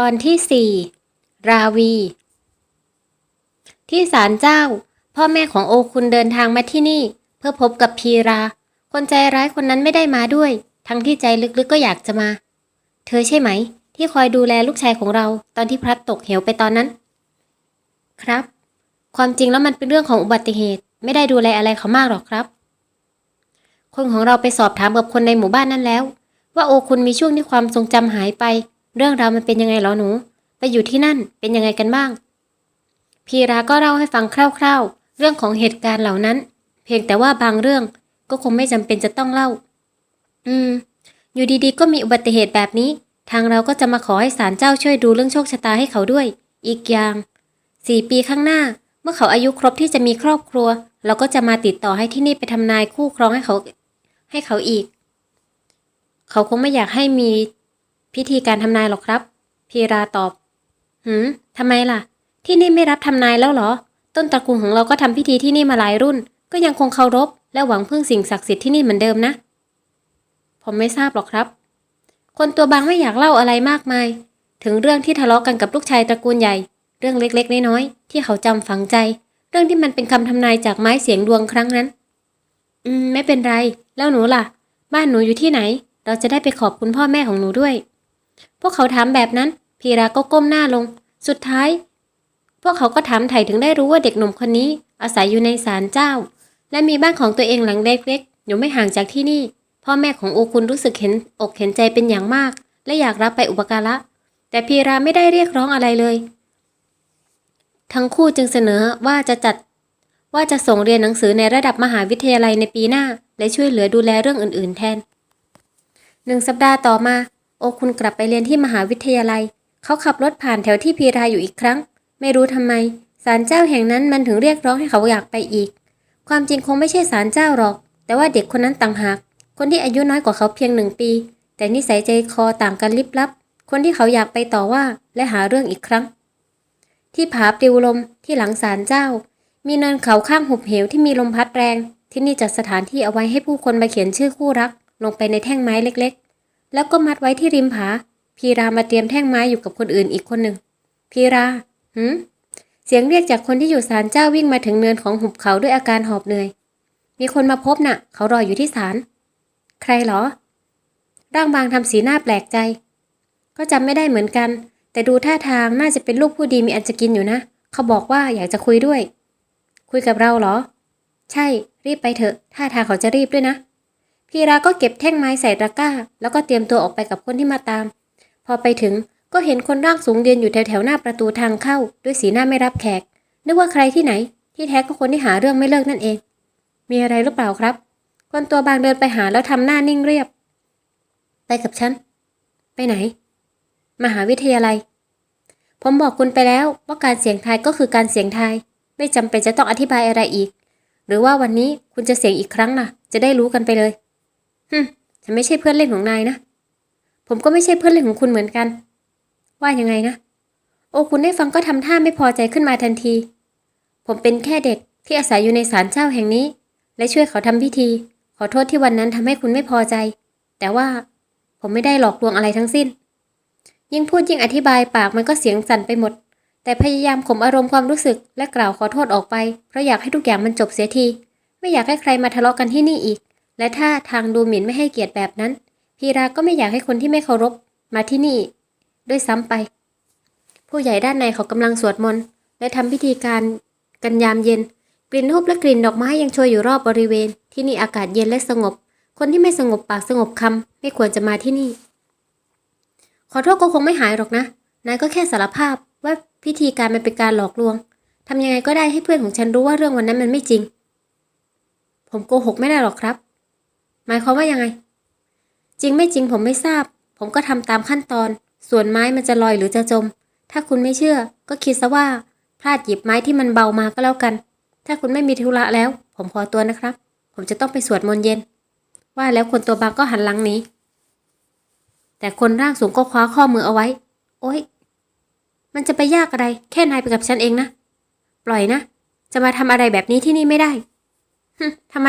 ตอนที่สี่ราวี ที่ศาลเจ้า พ่อแม่ของโอคุณเดินทางมาที่นี่ เพื่อพบกับพีรา คนใจร้ายคนนั้นไม่ได้มาด้วย ทั้งที่ใจลึกๆก็อยากจะมา เธอใช่ไหม ที่คอยดูแลลูกชายของเราตอนที่พลัดตกเหวไปตอนนั้น ครับ ความจริงแล้วมันเป็นเรื่องของอุบัติเหตุ ไม่ได้ดูแลอะไรเขามากหรอกครับ คนของเราไปสอบถามกับคนในหมู่บ้านนั้นแล้ว ว่าโอคุณมีช่วงที่ความทรงจำหายไป เรื่องราวมันเป็นยังไงเหรอหนู ไปอยู่ที่นั่นเป็นยังไงกันบ้าง พีราก็เล่าให้ฟังคร่าวๆ เรื่องของเหตุการณ์เหล่านั้น เพียงแต่ว่าบางเรื่องก็คงไม่จำเป็นจะต้องเล่า อืม อยู่ดีๆ ก็มีอุบัติเหตุแบบนี้ ทางเราก็จะมาขอให้ศาลเจ้าช่วยดูเรื่องโชคชะตาให้เขาด้วย อีกอย่างสี่ปีข้างหน้า เมื่อเขาอายุครบที่จะมีครอบครัว เราก็จะมาติดต่อให้ที่นี่ไปทำนายคู่ครองให้เขา ให้เขาอีก เขาคงไม่อยากให้มี พิธีการทำนายหรอกครับ พีราตอบ หืมทำไมล่ะ ที่นี่ไม่รับทำนายแล้วเหรอ ต้นตระกูลของเราก็ทำพิธีที่นี่มาหลายรุ่น ก็ยังคงเคารพ และหวังพึ่งสิ่งศักดิ์สิทธิ์ที่นี่เหมือนเดิมนะ ผมไม่ทราบหรอกครับ คนตัวบางไม่อยากเล่าอะไรมากมาย ถึงเรื่องที่ทะเลาะกันกับลูกชายตระกูลใหญ่ เรื่องเล็กๆน้อยๆที่เขาจำฝังใจ เรื่องที่มันเป็นคำทำนายจากไม้เสียงดวงครั้งนั้น อืม ไม่เป็นไร แล้วหนูล่ะ บ้านหนูอยู่ที่ไหน เราจะได้ไปขอบคุณพ่อแม่ของหนูด้วย พวกเขาถามแบบนั้น พีราก็ก้มหน้าลง สุดท้าย พวกเขาก็ถามไถ่ถึงได้รู้ว่าเด็กหนุ่มคนนี้ อาศัยอยู่ในศาลเจ้า และมีบ้านของตัวเองหลังเล็กๆอยู่ไม่ห่างจากที่นี่ พ่อแม่ของโอคุณรู้สึกเห็นอกเห็นใจเป็นอย่างมาก และอยากรับไปอุปการะ แต่พีราไม่ได้เรียกร้องอะไรเลย ทั้งคู่จึงเสนอว่าจะจัดว่าจะส่งเรียนหนังสือในระดับมหาวิทยาลัยในปีหน้า และช่วยเหลือดูแลเรื่องอื่น ๆ แทนหนึ่งสัปดาห์ต่อมา โอคุณกลับไปเรียนที่มหาวิทยาลัย เขาขับรถผ่านแถวที่พีราอยู่อีกครั้ง ไม่รู้ทำไมศาลเจ้าแห่งนั้นมันถึงเรียกร้องให้เขาอยากไปอีก ความจริงคงไม่ใช่ศาลเจ้าหรอก แต่ว่าเด็กคนนั้นต่างหาก คนที่อายุน้อยกว่าเขาเพียงหนึ่งปี แต่นิสัยใจคอต่างกันลิบลับ คนที่เขาอยากไปต่อว่าและหาเรื่องอีกครั้ง ที่ผาปลิวลมที่หลังศาลเจ้า มีเนินเขาข้างหุบเหวที่มีลมพัดแรง ที่นี่จัดสถานที่เอาไว้ให้ผู้คนมาเขียนชื่อคู่รัก ลงไปในแท่งไม้เล็ก แล้วก็มัดไว้ที่ริมผา พีรามาเตรียมแท่งไม้อยู่กับคนอื่นอีกคนหนึ่ง พีราหืมเสียงเรียกจากคนที่อยู่ศาลเจ้าวิ่งมาถึงเนินของหุบเขาด้วยอาการหอบเหนื่อย มีคนมาพบน่ะ เขารออยู่ที่ศาล ใครเหรอ ร่างบางทำสีหน้าแปลกใจ ก็จำไม่ได้เหมือนกัน แต่ดูท่าทางน่าจะเป็นลูกผู้ดีมีอันจะกินอยู่นะ เขาบอกว่าอยากจะคุยด้วย คุยกับเราเหรอ ใช่ รีบไปเถอะ ท่าทางเขาจะรีบด้วยนะ พีราก็เก็บแท่งไม้ใส่ตะกร้า แล้วก็เตรียมตัวออกไปกับคนที่มาตาม พอไปถึงก็เห็นคนร่างสูงเดินอยู่แถวๆหน้าประตูทางเข้า ด้วยสีหน้าไม่รับแขก นึกว่าใครที่ไหน ที่แท้ก็คนที่หาเรื่องไม่เลิกนั่นเอง มีอะไรหรือเปล่าครับ คนตัวบางเดินไปหาแล้วทำหน้านิ่งเรียบ ไปกับฉัน ไปไหน มหาวิทยาลัย ผมบอกคุณไปแล้วว่าการเสี่ยงทายก็คือการเสี่ยงทาย ไม่จำเป็นจะต้องอธิบายอะไรอีก หรือว่าวันนี้คุณจะเสี่ยงอีกครั้งน่ะ จะได้รู้กันไปเลย ฮึฉันไม่ใช่เพื่อนเล่นของนายนะ ผมก็ไม่ใช่เพื่อนเล่นของคุณเหมือนกัน ว่ายังไงนะ โอ้คุณได้ฟังก็ทำท่าไม่พอใจขึ้นมาทันที ผมเป็นแค่เด็กที่อาศัยอยู่ในศาลเจ้าแห่งนี้ และช่วยเขาทำพิธี ขอโทษที่วันนั้นทำให้คุณไม่พอใจ แต่ว่าผมไม่ได้หลอกลวงอะไรทั้งสิ้น ยิ่งพูดยิ่งอธิบายปากมันก็เสียงสั่นไปหมด แต่พยายามข่มอารมณ์ความรู้สึกและกล่าวขอโทษออกไป เพราะอยากให้ทุกอย่างมันจบเสียที ไม่อยากให้ใครมาทะเลาะกันที่นี่อีก และถ้าทางดูหมิ่นไม่ให้เกียรติแบบนั้น พีราก็ไม่อยากให้คนที่ไม่เคารพ มาที่นี่ ด้วยซ้ำไป ผู้ใหญ่ด้านในเขากำลังสวดมนต์และทำพิธีการกันยามเย็น กลิ่นทูบและกลิ่นดอกไม้ยังโชยอยู่รอบบริเวณ ที่นี่อากาศเย็นและสงบ คนที่ไม่สงบปากสงบคำไม่ควรจะมาที่นี่ ขอโทษก็คงไม่หายหรอกนะนายก็แค่สารภาพว่าพิธีการมันเป็นการหลอกลวงทำยังไงก็ได้ให้เพื่อนของฉันรู้ว่าเรื่องวันนั้นมันไม่จริง ผมโกหกไม่ได้หรอกครับ หมายความว่ายังไง จริงไม่จริงผมไม่ทราบ ผมก็ทำตามขั้นตอน ส่วนไม้มันจะลอยหรือจะจม ถ้าคุณไม่เชื่อ ก็คิดซะว่าพลาดหยิบไม้ที่มันเบามาก็แล้วกัน ถ้าคุณไม่มีธุระแล้ว ผมขอตัวนะครับ ผมจะต้องไปสวดมนต์เย็น ว่าแล้วคนตัวบางก็หันหลังหนีแต่คนร่างสูงก็คว้าข้อมือเอาไว้ โอ๊ย มันจะไปยากอะไร แค่นายไปกับฉันเองนะ ปล่อยนะ จะมาทำอะไรแบบนี้ที่นี่ไม่ได้ฮึทำไม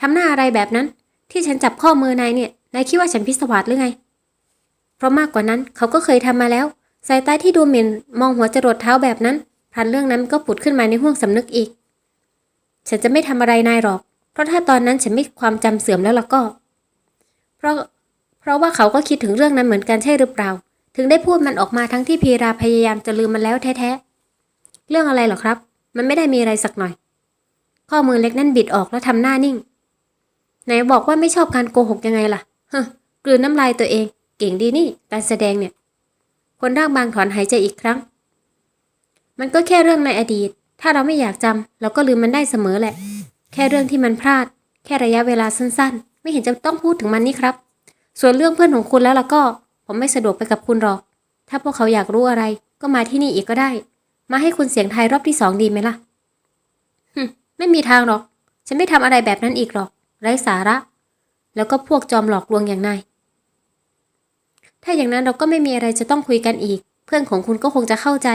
ทำหน้าอะไรแบบนั้น ที่ฉันจับข้อมือนายเนี่ย นายคิดว่าฉันพิศวาสหรือไง เพราะมากกว่านั้นเขาก็เคยทำมาแล้ว สายตาที่ดูเหมิ่นมองหัวจรดเท้าแบบนั้นพันเรื่องนั้นก็ผุดขึ้นมาในห้วงสำนึกอีก ฉันจะไม่ทำอะไรนายหรอก เพราะถ้าตอนนั้นฉันไม่ความจำเสื่อมแล้วล่ะก็ เพราะ เพราะว่าเขาก็คิดถึงเรื่องนั้นเหมือนกันใช่หรือเปล่า ถึงได้พูดมันออกมาทั้งที่พีราพยายามจะลืมมันแล้วแท้ๆ เรื่องอะไรหรอครับ มันไม่ได้มีอะไรสักหน่อย ข้อมือเล็กนั่นบิดออกแล้วทำหน้านิ่ง ไหนบอกว่าไม่ชอบการโกหกยังไงล่ะฮะกลืนน้ำลายตัวเอง เก่งดีนี่ การแสดงเนี่ย คนร่างบางถอนหายใจอีกครั้ง มันก็แค่เรื่องในอดีต ถ้าเราไม่อยากจำเราก็ลืมมันได้เสมอแหละ แค่เรื่องที่มันพลาด แค่ระยะเวลาสั้นๆ ไม่เห็นจะต้องพูดถึงมันนี่ครับ ส่วนเรื่องเพื่อนของคุณแล้วล่ะก็ ผมไม่สะดวกไปกับคุณหรอก ถ้าพวกเขาอยากรู้อะไร ก็มาที่นี่อีกก็ได้ มาให้คุณเสียงไทยรอบที่สองดีไหมล่ะฮึไม่มีทางหรอก ฉันไม่ทำอะไรแบบนั้นอีกหรอก ไร้สาระ แล้วก็พวกจอมหลอกลวงอย่างนายถ้าอย่างนั้นเราก็ไม่มีอะไรจะต้องคุยกันอีก เพื่อนของคุณก็คงจะเข้าใจ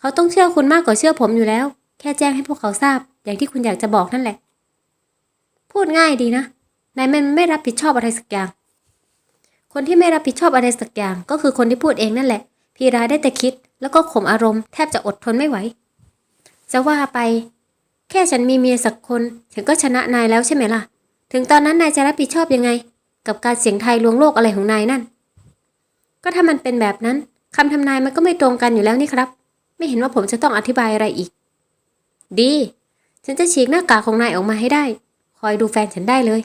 เขาต้องเชื่อคุณมากกว่าเชื่อผมอยู่แล้ว แค่แจ้งให้พวกเขาทราบ อย่างที่คุณอยากจะบอกนั่นแหละ พูดง่ายดีนะนายมันไม่รับผิดชอบอะไรสักอย่าง คนที่ไม่รับผิดชอบอะไรสักอย่าง ก็คือคนที่พูดเองนั่นแหละ พีราได้แต่คิด แล้วก็ข่มอารมณ์แทบจะอดทนไม่ไหว จะว่าไป แค่ฉันมีเมียสักคน ฉันก็ชนะนายแล้วใช่ไหมล่ะ ถึงตอนนั้นนายจะรับผิดชอบยังไง กับการเสียงไทยลวงโลกอะไรของนายนั่น ก็ถ้ามันเป็นแบบนั้นคำทำนายมันก็ไม่ตรงกันอยู่แล้วนี่ครับ ไม่เห็นว่าผมจะต้องอธิบายอะไรอีก ดี ฉันจะฉีกหน้ากากของนายออกมาให้ได้ คอยดูแฟนฉันได้เลย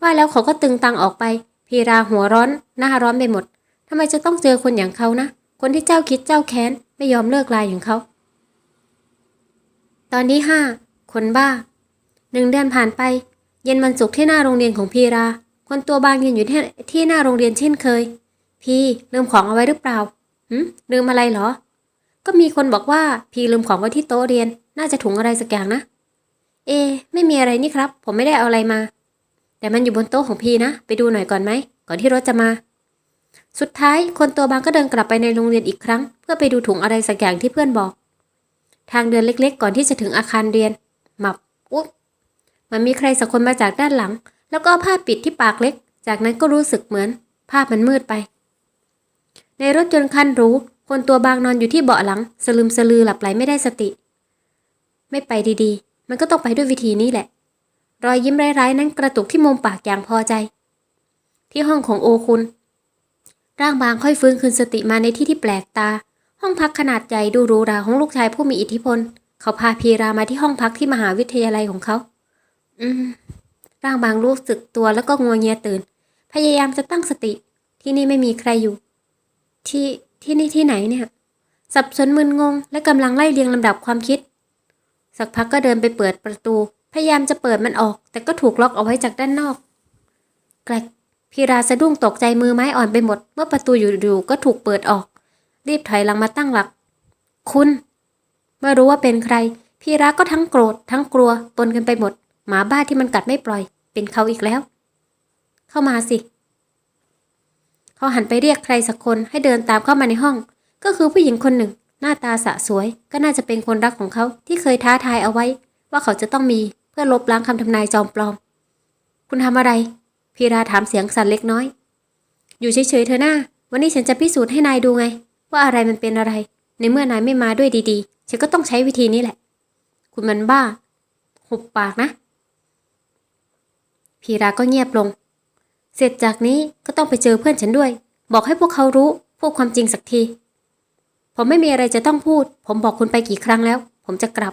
ว่าแล้วเขาก็ตึงตังออกไป พีราหัวร้อน หน้าร้อนไปหมดทำไมจะต้องเจอคนอย่างเขานะ คนที่เจ้าคิดเจ้าแค้น ไม่ยอมเลิกลายอย่างเขา ตอนที่ห้าคนบ้าหนึ่งเดือนผ่านไป เย็นวันศุกร์ที่หน้าโรงเรียนของพีรา คนตัวบางยืนอยู่ที่ที่หน้าโรงเรียนเช่นเคย พี่ลืมของเอาไว้หรือเปล่าหืมลืมอะไรเหรอ ก็มีคนบอกว่าพี่ลืมของไว้ที่โต๊ะเรียน น่าจะถุงอะไรสักอย่างนะ เอ ไม่มีอะไรนี่ครับ ผมไม่ได้เอาอะไรมา แต่มันอยู่บนโต๊ะของพี่นะ ไปดูหน่อยก่อนไหม ก่อนที่รถจะมา สุดท้ายคนตัวบางก็เดินกลับไปในโรงเรียนอีกครั้ง เพื่อไปดูถุงอะไรสักอย่างที่เพื่อนบอก ทางเดินเล็ก ๆ ก่อนที่จะถึงอาคารเรียนหมับอุ๊บ มันมีใครสักคนมาจากด้านหลัง แล้วก็ผ้าปิดที่ปากเล็ก จากนั้นก็รู้สึกเหมือน ภาพมันมืดไป ในรถยนต์คันรู้ คนตัวบางนอนอยู่ที่เบาะหลัง สลืมสลือหลับไหลไม่ได้สติ ไม่ไปดีๆ มันก็ต้องไปด้วยวิธีนี้แหละ รอยยิ้มร้ายๆ นั้นกระตุกที่มุมปากอย่างพอใจ ที่ห้องของโอคุณ ร่างบางค่อยฟื้นคืนสติมาในที่ที่แปลกตา ห้องพักขนาดใหญ่ดูรูราของลูกชายผู้มีอิทธิพล เขาพาพีรามาที่ห้องพักที่มหาวิทยาลัยของเขา อืมร่างบางรู้สึกตัวแล้วก็งัวเงียตื่น พยายามจะตั้งสติ ที่นี่ไม่มีใครอยู่ ที่ที่นี่ที่ไหนเนี่ย สับสนมึนงง และกำลังไล่เรียงลำดับความคิด สักพักก็เดินไปเปิดประตู พยายามจะเปิดมันออก แต่ก็ถูกล็อกเอาไว้จากด้านนอกแกลกพีราสะดุ้งตกใจมือไม้อ่อนไปหมด เมื่อประตูอยู่ๆก็ถูกเปิดออก รีบถอยหลังมาตั้งหลัก คุณ เมื่อรู้ว่าเป็นใคร พีราก็ทั้งโกรธทั้งกลัวปนกันไปหมด หมาบ้าที่มันกัดไม่ปล่อย เป็นเขาอีกแล้ว เข้ามาสิ เขาหันไปเรียกใครสักคนให้เดินตามเข้ามาในห้อง ก็คือผู้หญิงคนหนึ่ง หน้าตาสะสวย ก็น่าจะเป็นคนรักของเขาที่เคยท้าทายเอาไว้ ว่าเขาจะต้องมีเพื่อลบล้างคำทำนายจอมปลอม คุณทำอะไร พีราถามเสียงสั่นเล็กน้อย อยู่เฉยๆเธอหน้า วันนี้ฉันจะพิสูจน์ให้นายดูไง ว่าอะไรมันเป็นอะไร ในเมื่อนายไม่มาด้วยดีๆ ฉันก็ต้องใช้วิธีนี้แหละ คุณมันบ้า หุบปากนะ พีราก็เงียบลง เสร็จจากนี้ก็ต้องไปเจอเพื่อนฉันด้วย บอกให้พวกเขารู้พูดความจริงสักที ผมไม่มีอะไรจะต้องพูด ผมบอกคุณไปกี่ครั้งแล้ว ผมจะกลับ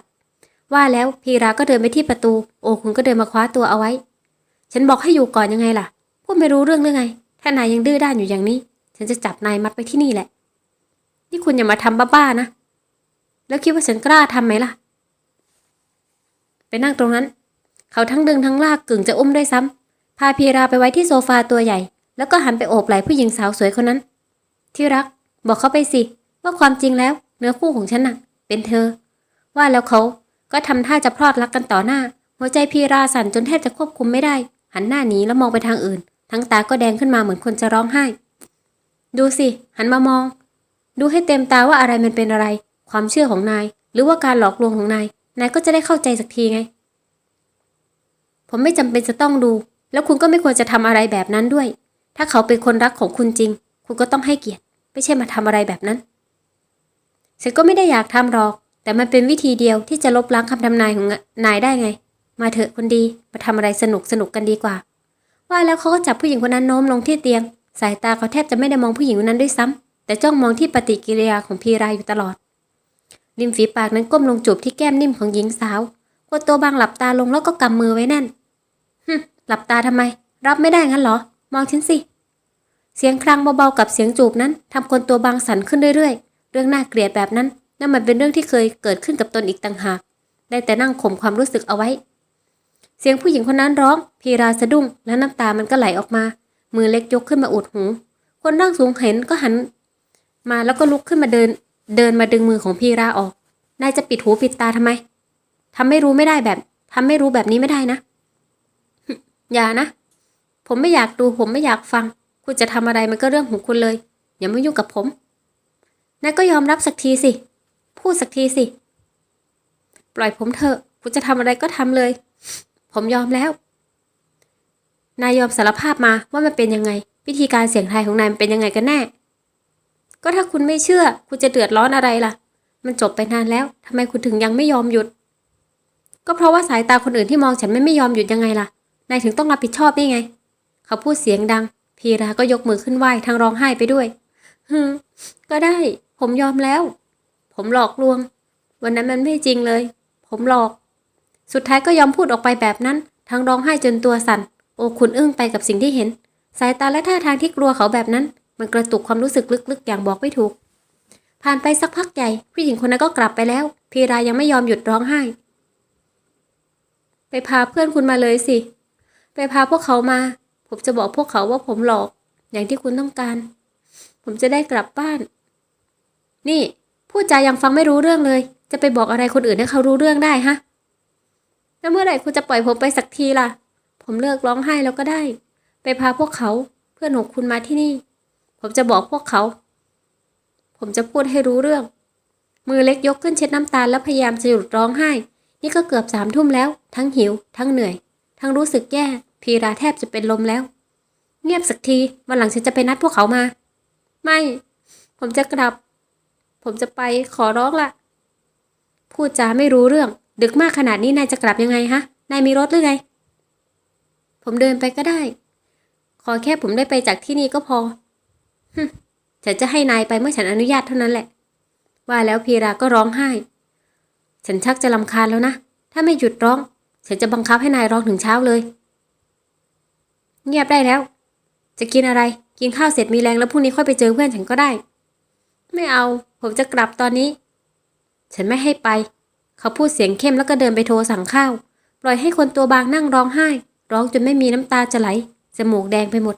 ว่าแล้วพีราก็เดินไปที่ประตู โอคุณก็เดินมาคว้าตัวเอาไว้ ฉันบอกให้อยู่ก่อนยังไงล่ะพูดไม่รู้เรื่องหรือไง ถ้านายยังดื้อด้านอยู่อย่างนี้ ฉันจะจับนายมัดไว้ที่นี่แหละ นี่คุณอย่ามาทำบ้าๆนะ แล้วคิดว่าฉันกล้าทำไหมล่ะ ไปนั่งตรงนั้น เขาทั้งดึงทั้งลากกึ่งจะอุ้มด้วยซ้ำพาพีราไปไว้ที่โซฟาตัวใหญ่ แล้วก็หันไปโอบไหล่ผู้หญิงสาวสวยคนนั้น ที่รัก บอกเขาไปสิ ว่าความจริงแล้ว เนื้อคู่ของฉันน่ะ เป็นเธอ ว่าแล้วเขาก็ทำท่าจะพลอดรักกันต่อหน้า หัวใจพีราสั่นจนแทบจะควบคุมไม่ได้ หันหน้าหนีแล้วมองไปทางอื่น ทั้งตาก็แดงขึ้นมาเหมือนคนจะร้องไห้ ดูสิ หันมามอง ดูให้เต็มตาว่าอะไรมันเป็นอะไร ความเชื่อของนาย หรือว่าการหลอกลวงของนายนายก็จะได้เข้าใจสักทีไง ผมไม่จำเป็นจะต้องดู แล้วคุณก็ไม่ควรจะทำอะไรแบบนั้นด้วย ถ้าเขาเป็นคนรักของคุณจริง คุณก็ต้องให้เกียรติ ไม่ใช่มาทำอะไรแบบนั้น ฉันก็ไม่ได้อยากทำหรอก แต่มันเป็นวิธีเดียวที่จะลบล้างคำทำนายของนายได้ไง มาเถอะคนดี มาทำอะไรสนุกสนุกกันดีกว่า ว่าแล้วเขาก็จับผู้หญิงคนนั้นโน้มลงที่เตียง สายตาเขาแทบจะไม่ได้มองผู้หญิงคนนั้นด้วยซ้ำแต่จ้องมองที่ปฏิกิริยาของพีราอยู่ตลอดริมฝีปากนั้นก้มลงจูบที่แก้มนิ่มของหญิงสาวคนตัวบางหลับตาลงแล้วก็กำมือไว้แน่น หลับตาทำไม รับไม่ได้งั้นเหรอ มองฉันสิ เสียงครางเบาๆกับเสียงจูบนั้นทำคนตัวบางสั่นขึ้นเรื่อยๆ เรื่องน่าเกลียดแบบนั้นนั่นมันเป็นเรื่องที่เคยเกิดขึ้นกับตนอีกต่างหาก ได้แต่นั่งข่มความรู้สึกเอาไว้ เสียงผู้หญิงคนนั้นร้อง พีราสะดุ้ง แล้วน้ำตามันก็ไหลออกมา มือเล็กยกขึ้นมาอุดหู คนร่างสูงเห็นก็หัน มาแล้วก็ลุกขึ้นมาเดิน เดินมาดึงมือของพีราออกนายจะปิดหูปิดตาทำไมทำไม่รู้ไม่ได้แบบทำไม่รู้แบบนี้ไม่ได้นะ อย่านะ ผมไม่อยากดูผมไม่อยากฟัง คุณจะทำอะไรมันก็เรื่องของคุณเลย อย่ามายุ่งกับผมนายก็ยอมรับสักทีสิ พูดสักทีสิ ปล่อยผมเถอะ คุณจะทำอะไรก็ทำเลย ผมยอมแล้ว นายยอมสารภาพมาว่ามันเป็นยังไง วิธีการเสี่ยงทายของนายมันเป็นยังไงกันแน่ ก็ถ้าคุณไม่เชื่อ คุณจะเดือดร้อนอะไรล่ะ มันจบไปนานแล้วทำไมคุณถึงยังไม่ยอมหยุด ก็เพราะว่าสายตาคนอื่นที่มองฉันไม่ไม่ยอมหยุดยังไงล่ะ นายถึงต้องรับผิดชอบนี่ไง เขาพูดเสียงดัง พีราก็ยกมือขึ้นไหว้ทั้งร้องไห้ไปด้วยฮึก็ได้ ผมยอมแล้ว ผมหลอกลวง วันนั้นมันไม่จริงเลย ผมหลอก สุดท้ายก็ยอมพูดออกไปแบบนั้น ทั้งร้องไห้จนตัวสั่น โอ้คุณอึ้งไปกับสิ่งที่เห็น สายตาและท่าทางที่กลัวเขาแบบนั้น มันกระตุกความรู้สึกลึกๆ อย่างบอกไม่ถูก ผ่านไปสักพักใหญ่ ผู้หญิงคนนั้นก็กลับไปแล้ว พีรายังไม่ยอมหยุดร้องไห้ ไปพาเพื่อนคุณมาเลยสิ ไปพาพวกเขามา ผมจะบอกพวกเขาว่าผมหลอก อย่างที่คุณต้องการ ผมจะได้กลับบ้าน นี่พูดจายังฟังไม่รู้เรื่องเลย จะไปบอกอะไรคนอื่นให้เขารู้เรื่องได้ฮะแล้วเมื่อไหร่คุณจะปล่อยผมไปสักทีล่ะ ผมเลิกร้องไห้แล้วก็ได้ ไปพาพวกเขาเพื่อนของคุณมาที่นี่ ผมจะบอกพวกเขา ผมจะพูดให้รู้เรื่อง มือเล็กยกขึ้นเช็ดน้ำตาแล้วพยายามจะหยุดร้องไห้ นี่ก็เกือบสามทุ่มแล้ว ทั้งหิว ทั้งเหนื่อย ทั้งรู้สึกแย่ พีราแทบจะเป็นลมแล้ว เงียบสักทีวันหลังฉันจะไปนัดพวกเขามา ไม่ ผมจะกลับ ผมจะไปขอร้องละพูดจาไม่รู้เรื่อง ดึกมากขนาดนี้นายจะกลับยังไงฮะนายมีรถหรือไงผมเดินไปก็ได้ ขอแค่ผมได้ไปจากที่นี่ก็พอฮึฉันจะให้นายไปเมื่อฉันอนุญาตเท่านั้นแหละ ว่าแล้วพีราก็ร้องไห้ ฉันชักจะลำคาญแล้วนะ ถ้าไม่หยุดร้อง ฉันจะบังคับให้นายร้องถึงเช้าเลย เงียบได้แล้ว จะกินอะไร กินข้าวเสร็จมีแรงแล้วพรุ่งนี้ค่อยไปเจอเพื่อนฉันก็ได้ ไม่เอา ผมจะกลับตอนนี้ ฉันไม่ให้ไป เขาพูดเสียงเข้มแล้วก็เดินไปโทรสั่งข้าว ปล่อยให้คนตัวบางนั่งร้องไห้ ร้องจนไม่มีน้ำตาจะไหล จมูกแดงไปหมด